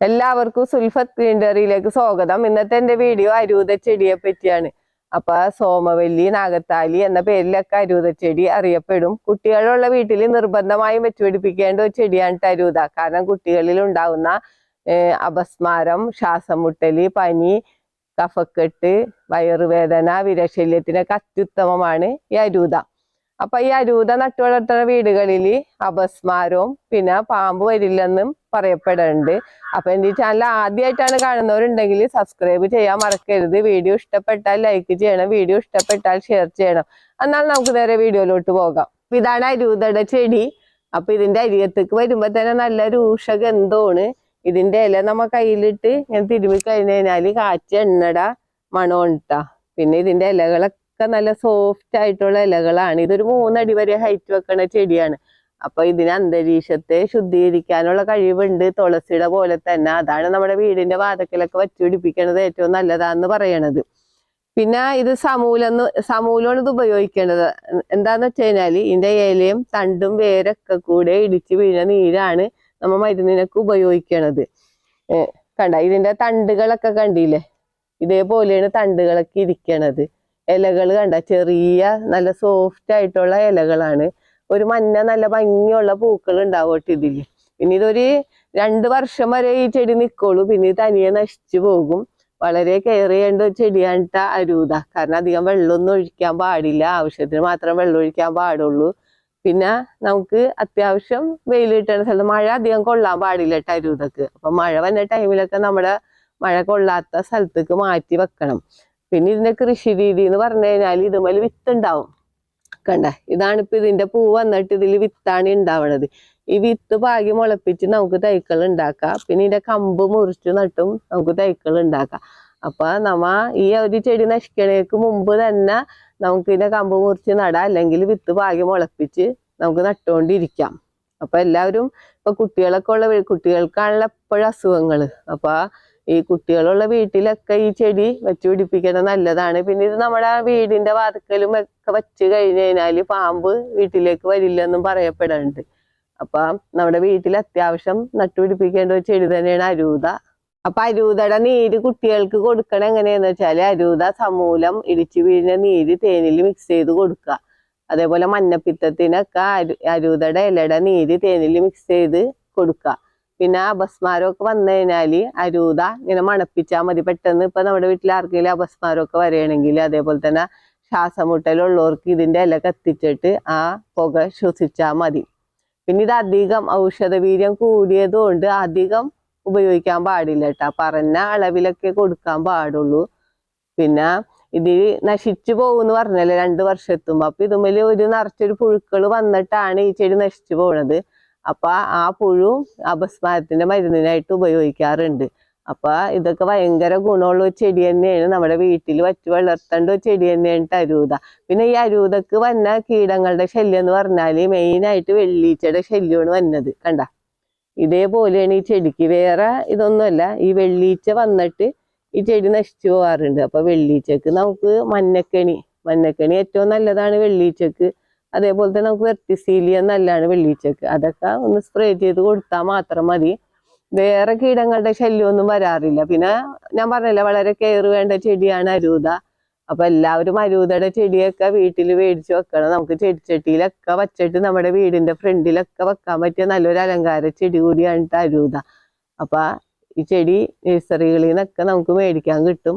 എല്ലാവർക്കും സുൽഫത്ത് ഗ്രീൻഡറിയിലേക്ക് സ്വാഗതം. ഇന്നത്തെ എന്റെ വീഡിയോ അരൂത ചെടിയെ പറ്റിയാണ്. അപ്പൊ സോമവല്ലി നാഗത്താലി എന്ന പേരിലൊക്കെ അരൂത ചെടി അറിയപ്പെടും. കുട്ടികളുള്ള വീട്ടിൽ നിർബന്ധമായും വെച്ചുപിടിപ്പിക്കേണ്ട ഒരു ചെടിയാണ് അരൂത. കാരണം കുട്ടികളിൽ ഉണ്ടാവുന്ന അപസ്മാരം ശ്വാസം മുട്ടൽ പനി കഫക്കെട്ട് വയറുവേദന വിരശല്യത്തിനൊക്കെ അത്യുത്തമമാണ് ഈ അരൂത. അപ്പൊ ഈ അരൂത നട്ടുവളർത്തുന്ന വീടുകളിൽ അപസ്മാരവും പിന്നെ പാമ്പ് വരില്ലെന്നും പറയപ്പെടുന്നുണ്ട് അപ്പൊ എന്റെ ഈ ചാനൽ ആദ്യമായിട്ടാണ് കാണുന്നവരുണ്ടെങ്കിൽ സബ്സ്ക്രൈബ് ചെയ്യാൻ മറക്കരുത്. വീഡിയോ ഇഷ്ടപ്പെട്ടാൽ ലൈക്ക് ചെയ്യണം. വീഡിയോ ഇഷ്ടപ്പെട്ടാൽ ഷെയർ ചെയ്യണം. എന്നാൽ നമുക്ക് നേരെ വീഡിയോയിലോട്ട് പോകാം. ഇതാണ് അരൂതയുടെ ചെടി. അപ്പൊ ഇതിന്റെ അരികത്തേക്ക് വരുമ്പോ തന്നെ നല്ല രൂക്ഷഗന്ധമാണ് ഇതിന്റെ ഇല നമ്മ കയ്യിലിട്ട് ഇങ്ങനെ തിരുമ്മി കഴിഞ്ഞു കഴിഞ്ഞാൽ കാറ്റ് എണ്ണട മണമുണ്ടാ പിന്നെ ഇതിന്റെ ഇലകളൊക്കെ നല്ല സോഫ്റ്റ് ആയിട്ടുള്ള ഇലകളാണ്. ഇതൊരു മൂന്നടി വരെ ഹൈറ്റ് വെക്കണ ചെടിയാണ്. അപ്പൊ ഇതിന് അന്തരീക്ഷത്തെ ശുദ്ധീകരിക്കാനുള്ള കഴിവുണ്ട് തുളസിയുടെ പോലെ തന്നെ. അതാണ് നമ്മുടെ വീടിന്റെ വാതക്കലൊക്കെ വച്ചുപിടിപ്പിക്കണത് ഏറ്റവും നല്ലതാന്ന് പറയണത്. പിന്നെ ഇത് സമൂലെന്ന് സമൂലമാണ് ഇത് ഉപയോഗിക്കേണ്ടത് എന്താന്ന് വെച്ച് കഴിഞ്ഞാൽ ഇതിന്റെ ഇലയും തണ്ടും വേരൊക്കെ കൂടെ ഇടിച്ച് വീഴുന്ന നീരാണ് നമ്മ മരുന്നിനൊക്കെ ഉപയോഗിക്കണത്. കണ്ട ഇതിന്റെ തണ്ടുകളൊക്കെ കണ്ടില്ലേ? ഇതേപോലെയാണ് തണ്ടുകളൊക്കെ ഇരിക്കണത്. ഇലകൾ കണ്ട ചെറിയ നല്ല സോഫ്റ്റ് ആയിട്ടുള്ള ഇലകളാണ്. ഒരു മഞ്ഞ നല്ല ഭംഗിയുള്ള പൂക്കൾ ഉണ്ടാവട്ടെ ഇതിൽ പിന്നെ ഇതൊരു രണ്ട് വർഷം വരെ ഈ ചെടി നിൽക്കുള്ളൂ പിന്നെ തനിയെ നശിച്ചു പോകും. വളരെ കെയർ ചെയ്യേണ്ട ഒരു ചെടിയാണ് അരൂത. കാരണം അധികം വെള്ളമൊന്നും ഒഴിക്കാൻ പാടില്ല. ആവശ്യത്തിന് മാത്രം വെള്ളം ഒഴിക്കാൻ പാടുള്ളൂ. പിന്നെ നമുക്ക് അത്യാവശ്യം വെയിൽ കിട്ടുന്ന സ്ഥലത്ത് മഴ അധികം കൊള്ളാൻ പാടില്ല അരൂതക്ക്. അപ്പൊ മഴ വന്ന ടൈമിലൊക്കെ നമ്മുടെ മഴ കൊള്ളാത്ത സ്ഥലത്തേക്ക് മാറ്റി വെക്കണം. പിന്നെ ഇതിന്റെ കൃഷി രീതി എന്ന് പറഞ്ഞു കഴിഞ്ഞാൽ ഇതുമേൽ വിത്തുണ്ടാവും. കണ്ട? ഇതാണ് ഇപ്പൊ ഇതിന്റെ പൂ വന്നിട്ട് ഇതിൽ വിത്താണ് ഉണ്ടാവണത് ഈ വിത്ത് പാകി മുളപ്പിച്ച് നമുക്ക് തൈക്കൾ ഉണ്ടാക്കാം പിന്നെ ഇതിന്റെ കമ്പ് മുറിച്ച് നട്ടും നമുക്ക് തൈക്കൾ ഉണ്ടാക്കാം അപ്പൊ നമ്മ ഈ ഒരു ചെടി നശിക്കണേക്ക് മുമ്പ് തന്നെ നമുക്ക് ഇതിന്റെ കമ്പ് മുറിച്ച് നടാം. അല്ലെങ്കിൽ വിത്ത് പാകി മുളപ്പിച്ച് നമുക്ക് നട്ടുകൊണ്ടിരിക്കാം. അപ്പൊ എല്ലാവരും ഇപ്പൊ കുട്ടികളൊക്കെ ഉള്ള കുട്ടികൾക്കാണല്ലോ എപ്പോഴും അസുഖങ്ങൾ. അപ്പൊ ഈ കുട്ടികളുള്ള വീട്ടിലൊക്കെ ഈ ചെടി വെച്ച് പിടിപ്പിക്കുന്നത് നല്ലതാണ്. പിന്നെ ഇത് നമ്മുടെ വീടിന്റെ വാതിക്കലും ഒക്കെ വെച്ച് കഴിഞ്ഞ് കഴിഞ്ഞാൽ പാമ്പ് വീട്ടിലേക്ക് വരില്ലെന്നും പറയപ്പെടുന്നുണ്ട് അപ്പൊ നമ്മുടെ വീട്ടിൽ അത്യാവശ്യം നട്ടുപിടിപ്പിക്കേണ്ട ഒരു ചെടി തന്നെയാണ് അരൂത. അപ്പൊ അരൂതയുടെ നീര് കുട്ടികൾക്ക് കൊടുക്കണം എങ്ങനെയാന്ന് വെച്ചാൽ അരൂത സമൂലം ഇടിച്ചു വീഴുന്ന നീര് തേനിൽ മിക്സ് ചെയ്ത് കൊടുക്കുക. അതേപോലെ മഞ്ഞപ്പിത്തത്തിനൊക്കെ അരു അരൂതയുടെ ഇലയുടെ നീര് തേനിൽ മിക്സ് ചെയ്ത് കൊടുക്കുക. പിന്നെ അപസ്മാരമൊക്കെ വന്നു കഴിഞ്ഞാൽ അരൂത ഇങ്ങനെ മണപ്പിച്ചാൽ മതി. പെട്ടെന്ന് ഇപ്പം നമ്മുടെ വീട്ടിൽ ആർക്കെങ്കിലും അപസ്മാരമൊക്കെ വരികയാണെങ്കിൽ അതേപോലെ തന്നെ ശ്വാസമുട്ടലുള്ളവർക്ക് ഇതിന്റെ ഇല കത്തിച്ചിട്ട് ആ പുക ശ്വസിച്ചാൽ മതി. പിന്നെ ഇത് അധികം ഔഷധവീര്യം കൂടിയതുകൊണ്ട് അധികം ഉപയോഗിക്കാൻ പാടില്ല കേട്ടോ. പറഞ്ഞ അളവിലൊക്കെ കൊടുക്കാൻ പാടുള്ളൂ. പിന്നെ ഇത് നശിച്ചു പോകുമെന്ന് പറഞ്ഞല്ലേ രണ്ട് വർഷം എത്തുമ്പോൾ അപ്പം ഇതുമ്മൽ ഒരു നിറച്ചൊരു പുഴുക്കൾ വന്നിട്ടാണ് ഈ ചെടി നശിച്ചു പോകുന്നത് അപ്പൊ ആ പുഴു അപസ്മാരത്തിന്റെ മരുന്നിനായിട്ട് ഉപയോഗിക്കാറുണ്ട്. അപ്പൊ ഇതൊക്കെ ഭയങ്കര ഗുണമുള്ള ഒരു ചെടി തന്നെയാണ്. നമ്മുടെ വീട്ടിൽ വച്ച് വളർത്തേണ്ട ഒരു ചെടി തന്നെയാണ് അരൂത. പിന്നെ ഈ അരൂതക്ക് വന്ന കീടങ്ങളുടെ ശല്യം എന്ന് പറഞ്ഞാൽ മെയിൻ ആയിട്ട് വെള്ളീച്ചയുടെ ശല്യമാണ് വന്നത്. കണ്ട? ഇതേപോലെയാണ് ഈ ചെടിക്ക്. വേറെ ഇതൊന്നുമല്ല. ഈ വെള്ളീച്ച വന്നിട്ട് ഈ ചെടി നശിച്ചു പോകാറുണ്ട്. അപ്പൊ വെള്ളീച്ചക്ക് നമുക്ക് മഞ്ഞക്കണി. മഞ്ഞക്കണി ഏറ്റവും നല്ലതാണ് വെള്ളീച്ചക്ക്. അതേപോലെ തന്നെ നമുക്ക് വെർട്ടിസീലിയം നല്ലതാണ് വെള്ളീച്ചക്ക്. അതൊക്കെ ഒന്ന് സ്പ്രേ ചെയ്ത് കൊടുത്താൽ മാത്രം മതി. വേറെ കീടങ്ങളുടെ ശല്യമൊന്നും വരാറില്ല. പിന്നെ ഞാൻ പറഞ്ഞില്ല വളരെ കെയർ വേണ്ട ചെടിയാണ് അരൂത. അപ്പൊ എല്ലാവരും അരൂതയുടെ ചെടിയൊക്കെ വീട്ടിൽ മേടിച്ചു വെക്കണം. നമുക്ക് ചെടിച്ചട്ടിയിലൊക്കെ വച്ചിട്ട് നമ്മുടെ വീടിന്റെ ഫ്രണ്ടിലൊക്കെ വെക്കാൻ പറ്റിയ നല്ലൊരു അലങ്കാര ചെടി കൂടിയാണ് അരൂത. അപ്പൊ ഈ ചെടി നഴ്സറികളിൽ നിന്നൊക്കെ നമുക്ക് മേടിക്കാൻ കിട്ടും.